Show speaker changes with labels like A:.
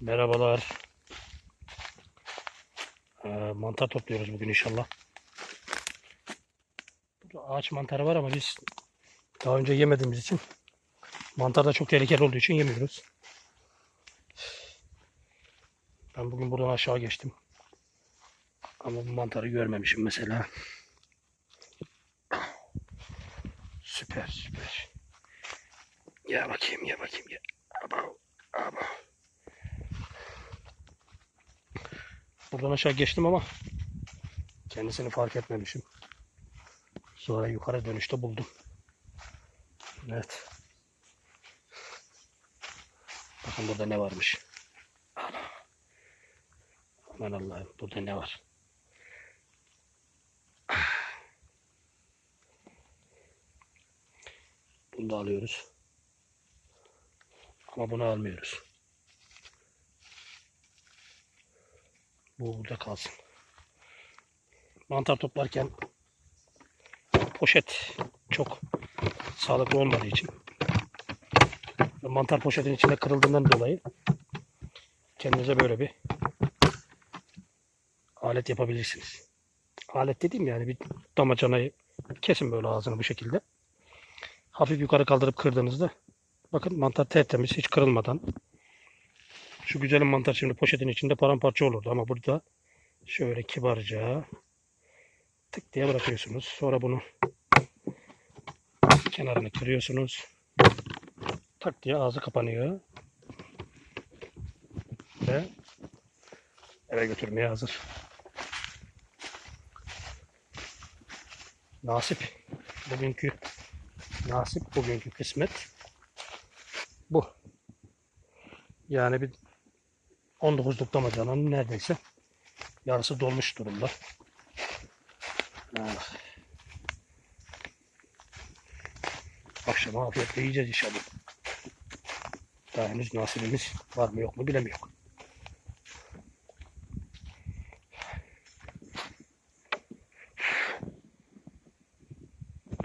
A: Merhabalar. Ee, mantar topluyoruz bugün inşallah. Burada ağaç mantarı var ama biz daha önce yemediğimiz için mantar da çok tehlikeli olduğu için yemiyoruz. Ben bugün buradan aşağı geçtim. Ama bu mantarı görmemişim mesela. Süper süper. Ya bakayım ya bakayım ya. Buradan aşağı geçtim ama kendisini fark etmemişim. Sonra yukarı dönüşte buldum. Evet. Bakın burada ne varmış. Aman Allah'ım burada ne var? Bunu da alıyoruz. Ama bunu almıyoruz. Bu burada kalsın. Mantar toplarken poşet çok sağlıklı olmadığı için mantar poşetin içinde kırıldığından dolayı kendinize böyle bir alet yapabilirsiniz. Alet dediğim yani bir damacanayı kesin böyle ağzını bu şekilde. Hafif yukarı kaldırıp kırdığınızda bakın mantar tertemiz hiç kırılmadan şu güzelim mantar şimdi poşetin içinde paramparça olurdu ama burada şöyle kibarca tık diye bırakıyorsunuz. Sonra bunu kenarını kırıyorsunuz. Tak diye ağzı kapanıyor. Ve eve götürmeye hazır. Nasip. Bugünkü nasip, bugünkü kısmet bu. Yani bir 19'luk damacananın neredeyse yarısı dolmuş durumda. Ah. Akşama afiyetle yiyeceğiz inşallah. Daha henüz nasibimiz var mı yok mu bilemiyorum.